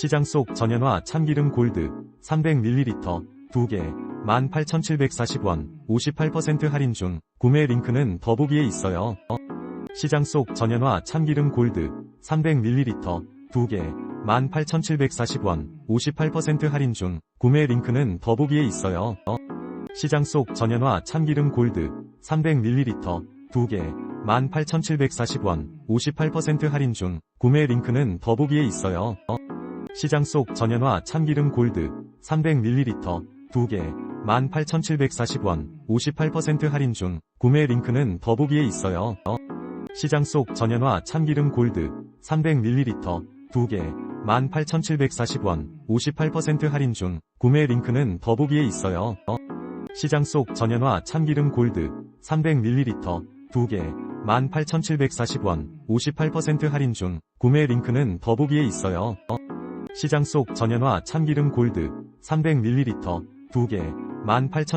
시장 속 전연화 참기름 골드 300ml 2개 18,740원 58% 할인 중 구매 링크는 더보기에 있어요. 시장 속 전연화 참기름 골드 300ml 2개 18,740원 58% 할인 중 구매 링크는 더보기에 있어요. 시장 속 전연화 참기름 골드 300ml 2개 18,740원 58% 할인 중 구매 링크는 더보기에 있어요. 시장 속 전연화 참기름 골드 300ml 2개 18,740원 58% 할인 중 구매 링크는 더보기에 있어요. 시장 속 전연화 참기름 골드 300ml 2개 18,740원 58% 할인 중 구매 링크는 더보기에 있어요. 시장 속 전연화 참기름 골드 300ml 2개 18,740원 58% 할인 중 구매 링크는 더보기에 있어요. 시장 속 전연화 참기름 골드 300ml 2개 18,740원